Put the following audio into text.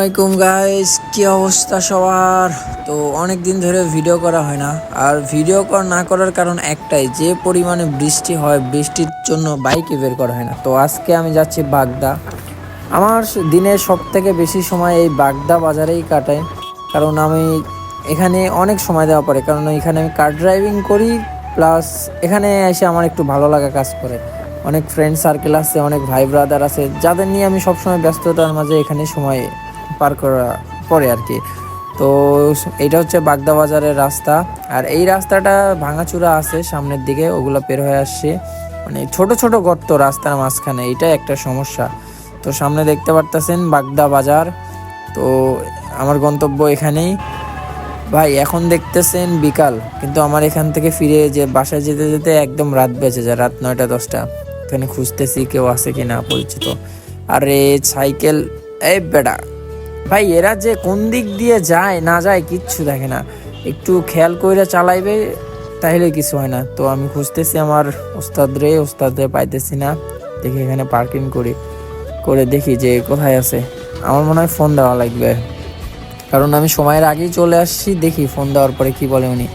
আলাইকুম গাইস কি অবস্থা সবার? তো অনেক দিন ধরে ভিডিও করা হয় না। আর ভিডিও কর না করার কারণ একটাই, যে পরিমাণে বৃষ্টি হয়, বৃষ্টির জন্য বাইকে বের করা হয় না। তো আজকে আমি যাচ্ছি বাগদা। আমার দিনের সব থেকে বেশি সময় এই বাগদা বাজারেই কাটাই। কারণ আমি এখানে অনেক সময় দেওয়া পড়ে। কারণ এখানে আমি কার ড্রাইভিং করি প্লাস এখানে এসে আমার একটু ভালো লাগা কাজ করে। অনেক ফ্রেন্ড সার্কেল আছে, অনেক ভাই ব্রাদার আছে, যাদের নিয়ে আমি সবসময় ব্যস্ততার মাঝে এখানে সময় পার করা পড়ে আর কি। তো এটা হচ্ছে বাগদা বাজারের রাস্তা। আর এই রাস্তাটা ভাঙাচুরা আছে, সামনের দিকে ওগুলো বের হয়ে আসছে। মানে ছোট ছোট গর্ত রাস্তার মাঝখানে এটাই একটা সমস্যা। তো সামনে দেখতে পারতেছেন বাগদা বাজার। তো আমার গন্তব্য এখানেই। ভাই, এখন দেখতেছেন বিকাল, কিন্তু আমার এখান থেকে ফিরে যে বাসায় যেতে যেতে একদম রাত বেজে যায়, রাত নয়টা, দশটা। এখানে খুঁজতেছি কেউ আছে কি না পরিচিত। আর এ সাইকেল, এই বেটা। ভাই, এরা যে কোন দিক দিয়ে যায়, না যায়, কিচ্ছু দেখে না। একটু খেয়াল করে চালাইবে, তাহলে কিছু হয় না। তো আমি খুঁজতেছি আমার ওস্তাদ রে ওস্তাদ রে পাইতেছি না। দেখি এখানে পার্কিং করি। করে দেখি যে কোথায় আছে। আমার মনে হয় ফোন দেওয়া লাগবে। কারণ আমি সময়ের আগেই চলে আসছি, দেখি ফোন দেওয়ার পরে কি বলে উনি।